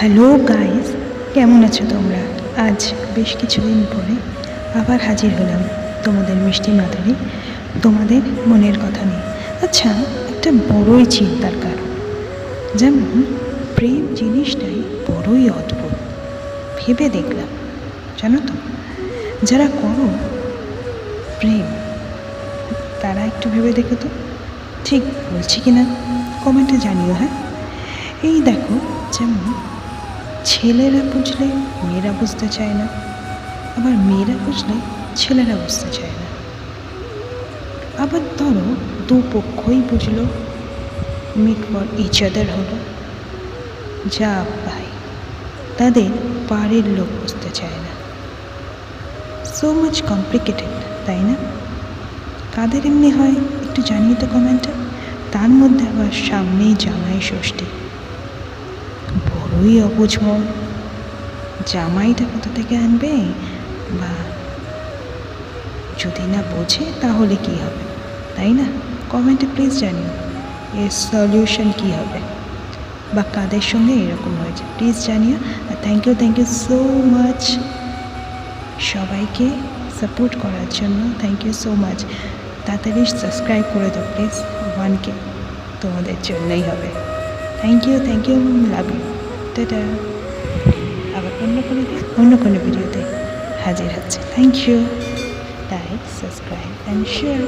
Hello guys, কেমন আছো তোমরা? আজ বেশ কিছুদিন পরে আবার হাজির হলাম তোমাদের মিষ্টি মাধুরী তোমাদের মনের কথা নিয়ে। আচ্ছা একটা বড়ই চিন্তার কারণ। যেমন, প্রেম জিনিসটাই বড়ই অদ্ভুত। ভেবে দেখলাম, জানো তো? যারা করো প্রেম, তারা একটু ভেবে দেখো তো। ঠিক বলছি কি না কমেন্টে জানিও হ্যাঁ? এই দেখো, যেমন ছেলেরা বুঝলে মেয়েরা বুঝতে চায় না, আবার মেয়েরা বুঝলে ছেলেরা বুঝতে চায় না। আবার ধরো দু পক্ষই বুঝলো মিট ফর ইচ আদার হলো। যা ভাই, তাদের বাড়ির লোক বুঝতে চায় না। সো মাচ কমপ্লিকেটেড তাই না? কাদের এমনি হয়, একটু জানিয়ে তো কমেন্টে তার মধ্যে আবার সামনেই জামাই ষষ্ঠী। বড়ই অবুঝ জামাইটা কোথা থেকে আনবে? বা যদি না বোঝে, তাহলে কি হবে? তাই না? কমেন্টে প্লিজ জানিও, এর সলিউশন কী হবে? বা কাদের সঙ্গে এরকম হয়েছে? প্লিজ জানিও। আর thank you thank you so much সবাইকে সাপোর্ট করার জন্য। থ্যাংক ইউ সো মাচ তাড়াতাড়ি সাবস্ক্রাইব করে দাও প্লিজ ওয়ানকে তোমাদের জন্যই হবে। Thank you thank you love you tata. আবার অন্য কোনো অন্য কোনো ভিডিওতে হাজির হচ্ছে। Thank you like subscribe and share